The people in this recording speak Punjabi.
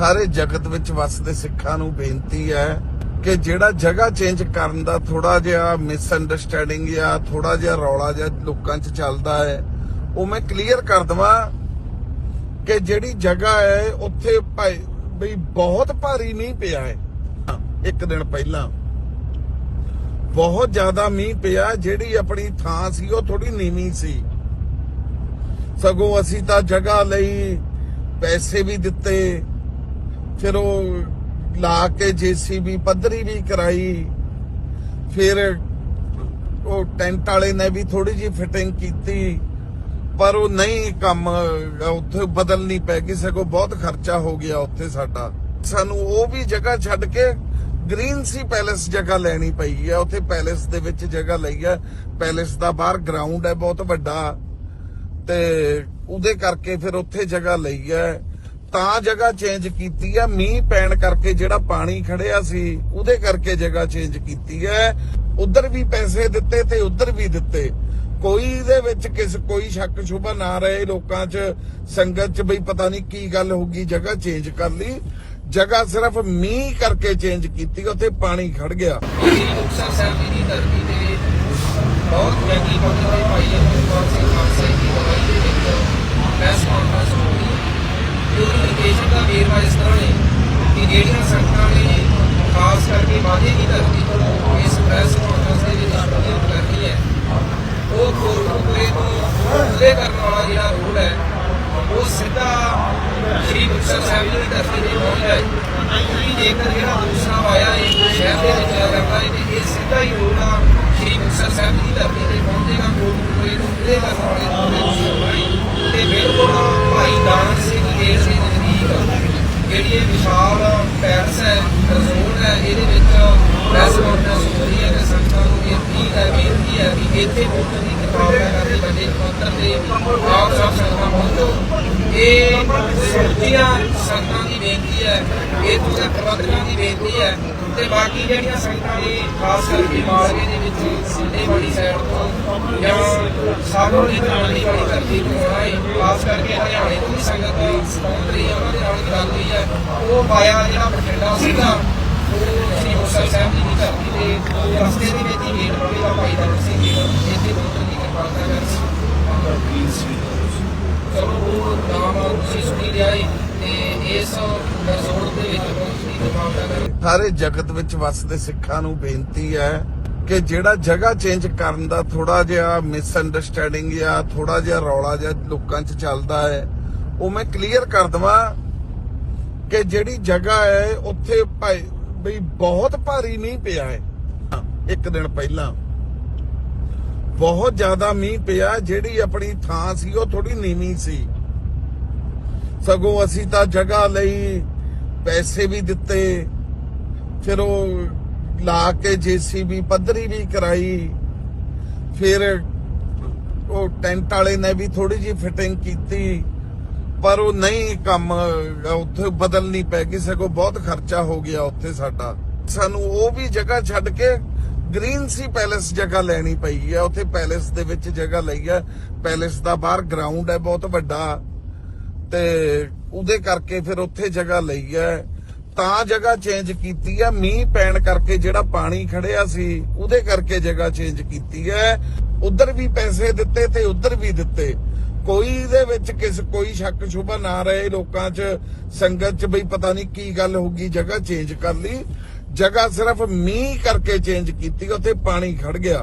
ਸਾਰੇ ਜਗਤ ਵਿੱਚ ਵਸਦੇ ਸਿੱਖਾਂ ਨੂੰ ਬੇਨਤੀ ਹੈ ਕਿ ਜਿਹੜਾ ਜਗ੍ਹਾ ਚੇਂਜ ਕਰਨ ਦਾ ਥੋੜਾ ਜਿਹਾ ਮਿਸ ਅੰਡਰਸਟੈਂਡਿੰਗ ਜਾਂ ਥੋੜਾ ਜਿਹਾ ਰੌਲਾ ਜਿਹਾ ਲੋਕਾਂ 'ਚ ਚੱਲਦਾ ਹੈ, ਉਹ ਮੈਂ ਕਲੀਅਰ ਕਰ ਦਵਾਂ ਕਿ ਜਿਹੜੀ ਜਗ੍ਹਾ ਹੈ, ਉੱਥੇ ਭਾਈ ਬਈ ਬਹੁਤ ਭਾਰੀ ਮੀਂਹ ਪਿਆ ਹੈ। ਇੱਕ ਦਿਨ ਪਹਿਲਾਂ ਬਹੁਤ ਜ਼ਿਆਦਾ ਮੀਂਹ ਪਿਆ, ਜਿਹੜੀ ਆਪਣੀ ਥਾਂ ਸੀ, ਉਹ ਥੋੜੀ ਨੀਵੀਂ ਸੀ। ਸਗੋਂ ਅਸੀਂ ਤਾਂ ਜਗ੍ਹਾ ਲਈ ਪੈਸੇ ਵੀ ਦਿੱਤੇ ਫਿਰ ਉਹ ਲਾ ਕੇ ਜੀਸੀਬੀ ਪੱਧਰੀ ਵੀ ਕਰਾਈ। ਫਿਰ ਉਹ ਟੈਂਟ ਵਾਲੇ ਨੇ ਵੀ ਥੋੜੀ ਜੀ ਫਿਟਿੰਗ ਕੀਤੀ, ਪਰ ਉਹ ਨਹੀਂ ਕੰਮ, ਉੱਥੇ ਬਦਲਣੀ ਪੈ ਗਈ, ਸਗੋਂ ਬਹੁਤ ਖਰਚਾ ਹੋ ਗਿਆ ਉੱਥੇ ਸਾਡਾ। ਸਾਨੂੰ ਉਹ ਵੀ ਜਗ੍ਹਾ ਛੱਡ ਕੇ ਗ੍ਰੀਨ ਸੀ ਪੈਲੇਸ ਜਗ੍ਹਾ ਲੈਣੀ ਪਈ ਹੈ ਉੱਥੇ ਪੈਲੇਸ ਦੇ ਵਿੱਚ ਜਗ੍ਹਾ ਲਈ ਹੈ ਪੈਲੇਸ ਦਾ ਬਾਹਰ ਗਰਾਊਂਡ ਹੈ, ਬਹੁਤ ਵੱਡਾ। ਤੇ ਉਹਦੇ ਕਰਕੇ ਫਿਰ ਉੱਥੇ ਜਗ੍ਹਾ ਲਈ ਹੈ ਤਾਂ ਜਗ੍ਹਾ ਚੇਂਜ ਕੀਤੀ ਹੈ। ਮੀਂਹ ਪੈਣ ਕਰਕੇ ਜਿਹੜਾ ਪਾਣੀ ਖੜਿਆ ਸੀ, ਉਹਦੇ ਕਰਕੇ ਜਗ੍ਹਾ ਚੇਂਜ ਕੀਤੀ ਹੈ। ਉਧਰ ਵੀ ਪੈਸੇ ਦਿੱਤੇ ਤੇ ਉਧਰ ਵੀ ਦਿੱਤੇ। ਕੋਈ ਇਹਦੇ ਵਿੱਚ ਕਿਸ ਕੋਈ ਸ਼ੱਕ ਸ਼ੁਬਾ ਨਾ ਰਹੇ ਲੋਕਾਂ 'ਚ। ਸੰਗਤ 'ਚ ਬਈ ਪਤਾ ਨਹੀਂ ਕੀ ਗੱਲ ਹੋ ਗਈ, ਜਗ੍ਹਾ ਚੇਂਜ ਕਰ ਲਈ। ਜਗ੍ਹਾ ਸਿਰਫ ਮੀਂਹ ਕਰਕੇ ਚੇਂਜ ਕੀਤੀ, ਉੱਥੇ ਪਾਣੀ ਖੜ ਗਿਆ। ਮੁਕਤਸਰ ਸਾਹਿਬ ਦੀ ਧਰਤੀ ਤੇ ਬਹੁਤ ਚੰਗੀ ਪੱਧਰ ਭਾਈ ਅਮਰਪਾਲ ਸਿੰਘ ਖਾਲਸਾ ਜੀ ਦੀ ਦਵਾਈ ਦੇ ਵਿੱਚ ਪ੍ਰੈਸ ਕਾਨਫਰੰਸ ਹੋਈ ਕਮਿਊਨੀਕੇਸ਼ਨ ਦਾ ਵੇਰਵਾ ਇਸ ਤਰ੍ਹਾਂ ਹੈ ਕਿ ਜਿਹੜੀਆਂ ਸੰਗਤਾਂ ਨੇ ਖਾਸ ਕਰਕੇ ਮਾਝੇ ਦੀ ਧਰਤੀ ਤੋਂ ਇਸ ਪ੍ਰੈਸ ਕਾਨਫਰੰਸ ਦੇ ਵਿੱਚ ਸ਼ਮੂਲੀਅਤ ਕਰਨੀ ਹੈ ਉਹ ਕੋਟਕਪੂਰੇ ਤੋਂ ਖੁੱਲੇ ਕਰਨ ਵਾਲਾ ਜਿਹੜਾ ਰੋਡ ਹੈ, ਉਹ ਸਿੱਧਾ ਸ੍ਰੀ ਮੁਕਤਸਰ ਸਾਹਿਬ ਜੀ ਦੀ ਧਰਤੀ ਤੇ ਪਹੁੰਚਦਾ ਹੈ। ਕਿ ਜੇਕਰ ਜਿਹੜਾ ਦੂਸਰਾ ਵਾਇਆ ਹੈ ਸ਼ਹਿਰ ਦੇ ਵਿੱਚ ਆ ਜਾਂਦਾ ਹੈ ਤੇ ਇਹ ਸਿੱਧਾ ਹੀ ਰੋਡ ਆ, ਸ੍ਰੀ ਮੁਕਤਸਰ ਸਾਹਿਬ ਜੀ ਦੀ ਧਰਤੀ ਤੇ ਪਹੁੰਚੇਗਾ ਕੋਟਕਪੂਰੇ ਤੋਂ ਖੁੱਲੇ ਕਰਨ ਵਾਲੇ ਤੇ ਬਿਲਕੁਲ ਭਾਈ ਦਾਨ ਸਿੰਘ ਗੇਟ ਦੇ ਨਜ਼ਦੀਕ, ਜਿਹੜੀ ਇਹ ਵਿਸ਼ਾਲ ਪੈਰਸ ਹੈ, ਰਿਜ਼ੋਰਟ ਹੈ, ਇਹਦੇ ਵਿੱਚ ਪ੍ਰੈਸ ਕਾਨਫਰੰਸ ਹੋ ਰਹੀ ਹੈ ਤੇ ਸੰਗਤਾਂ ਨੂੰ ਬੇਨਤੀ ਹੈ ਬੇਨਤੀ ਹੈ ਵੀ ਇੱਥੇ ਪਹੁੰਚਣ ਦੀ ਕਿਰਪਾਲਤਾ ਕਰਕੇ ਵੱਡੇ ਪੱਤਰ ਤੇ ਆਪ ਸਭ ਸੰਗਤਾਂ ਪਹੁੰਚੋ ਇਹ ਸੁਰਜੀਆਂ ਸੰਗਤਾਂ ਦੀ ਬੇਨਤੀ ਹੈ ਇਹ ਤੁਸੀਂ ਪ੍ਰਬੰਧਕਾਂ ਦੀ ਬੇਨਤੀ ਹੈ ਤੇ ਬਾਕੀ ਜਿਹੜੀਆਂ ਸੰਗਤਾਂ ਨੇ ਖਾਸ ਕਰਕੇ ਮਾਲਵੇ ਦੇ ਵਿੱਚ ਸਿੰਧੇ ਵਾਲੀ ਸਾਈਡ ਤੋਂ ਜਾਂ ਸਾਗਰ ਦੀ ਤਰਾਲੀ ਵਾਲੀ ਧਰਤੀ ਤੋਂ ਆਉਣਾ ਹੈ, ਖਾਸ ਕਰਕੇ ਹਰਿਆਣੇ ਤੋਂ ਵੀ ਸੰਗਤ ਪਹੁੰਚ ਰਹੀ ਉਹਨਾਂ ਦੇ ਨਾਲ ਗੱਲ ਹੋਈ ਹੈ, ਉਹ ਪਾਇਆ ਜਿਹੜਾ ਬਠਿੰਡਾ ਸੀਗਾ, ਉਹ ਸ੍ਰੀ ਮੁਕਤਸਰ ਸਾਹਿਬ ਜੀ ਦੀ ਧਰਤੀ ਦੇ ਰਸਤੇ ਦੇ ਵਿੱਚ ਹੀ ਗੇਟ ਪਵੇਗਾ ਭਾਈ ਦਾ ਸਿੰਘ ਇੱਥੇ ਪਹੁੰਚਣ ਦੀ ਕਿਰਪਾਲਤਾ ਕਰਨ ਚਲੋ ਉਹ ਨਾਮ ਤੁਸੀਂ ਸੁਣੀ ਤੇ ਇਸ ਰਿਜ਼ੋਰਟ ਦੇ ਵਿੱਚ ਦੀ ਕਿਰਪਾਲਤਾ ਕਰਨ ਸਾਰੇ ਜਗਤ ਵਿੱਚ ਵਸਦੇ ਸਿੱਖਾਂ ਨੂੰ ਬੇਨਤੀ ਹੈ ਕਿ ਜਿਹੜਾ ਜਗ੍ਹਾ ਚੇਂਜ ਕਰਨ ਦਾ ਥੋੜਾ ਜਿਹਾ ਮਿਸ ਅੰਡਰਸਟੈਂਡਿੰਗ ਜਾਂ ਥੋੜਾ ਜਿਹਾ ਰੌਲਾ ਜਿਹਾ ਲੋਕਾਂ 'ਚ ਚੱਲਦਾ ਹੈ, ਉਹ ਮੈਂ ਕਲੀਅਰ ਕਰ ਦਵਾਂ ਕਿ ਜਿਹੜੀ ਜਗ੍ਹਾ ਹੈ, ਉੱਥੇ ਭਾਈ ਬਈ ਬਹੁਤ ਭਾਰੀ ਨਹੀਂ ਪਿਆ ਹੈ। ਇੱਕ ਦਿਨ ਪਹਿਲਾਂ ਬਹੁਤ ਜ਼ਿਆਦਾ ਮੀਂਹ ਪਿਆ, ਜਿਹੜੀ ਆਪਣੀ ਥਾਂ ਸੀ, ਉਹ ਥੋੜੀ ਨੀਵੀਂ ਸੀ। ਸਗੋਂ ਅਸੀਂ ਤਾਂ ਜਗ੍ਹਾ ਲਈ ਪੈਸੇ ਵੀ ਦਿੱਤੇ, ਫਿਰ ਉਹ ਲਾ ਕੇ ਜੀਸੀਬੀ ਪੱਧਰੀ ਵੀ ਕਰਾਈ, ਫਿਰ ਉਹ ਟੈਂਟ ਵਾਲੇ ਨੇ ਵੀ ਥੋੜੀ ਜੀ ਫਿਟਿੰਗ ਕੀਤੀ, ਪਰ ਉਹ ਨਹੀਂ ਕੰਮ, ਉੱਥੇ ਬਦਲਣੀ ਪੈ ਗਈ, ਸਗੋਂ ਬਹੁਤ ਖਰਚਾ ਹੋ ਗਿਆ ਉੱਥੇ ਸਾਡਾ। ਸਾਨੂੰ ਉਹ ਵੀ ਜਗ੍ਹਾ ਛੱਡ ਕੇ ਗ੍ਰੀਨ ਸੀ, ਪੈਲੇਸ ਜਗ੍ਹਾ ਲੈਣੀ ਪਈ ਹੈ ਉੱਥੇ ਪੈਲੇਸ ਦੇ ਵਿੱਚ ਜਗ੍ਹਾ ਲਈ ਹੈ ਪੈਲੇਸ ਦਾ ਬਾਹਰ ਗਰਾਊਂਡ ਹੈ, ਬਹੁਤ ਵੱਡਾ। ਤੇ ਉਹਦੇ ਕਰਕੇ ਫਿਰ ਉੱਥੇ ਜਗ੍ਹਾ ਲਈ ਹੈ ਤਾਂ ਜਗ੍ਹਾ ਚੇਂਜ ਕੀਤੀ ਹੈ ਮੀਂਹ ਪੈਣ ਕਰਕੇ ਜਿਹੜਾ ਪਾਣੀ ਖੜਿਆ ਸੀ, ਉਹਦੇ ਕਰਕੇ ਜਗ੍ਹਾ ਚੇਂਜ ਕੀਤੀ ਹੈ ਉਧਰ ਵੀ ਪੈਸੇ ਦਿੱਤੇ ਤੇ ਉਧਰ ਵੀ ਦਿੱਤੇ। ਕੋਈ ਇਹਦੇ ਵਿੱਚ ਕਿਸ, ਕੋਈ ਸ਼ੱਕ ਸ਼ੁਬਾ ਨਾ ਰਹੇ ਲੋਕਾਂ 'ਚ। ਸੰਗਤ 'ਚ ਬਈ ਪਤਾ ਨਹੀਂ ਕੀ ਗੱਲ ਹੋ ਗਈ, ਜਗ੍ਹਾ ਚੇਂਜ ਕਰ ਲਈ। ਜਗ੍ਹਾ ਸਿਰਫ ਮੀਂਹ ਕਰਕੇ ਚੇਂਜ ਕੀਤੀ ਉੱਥੇ ਪਾਣੀ ਖੜ ਗਿਆ।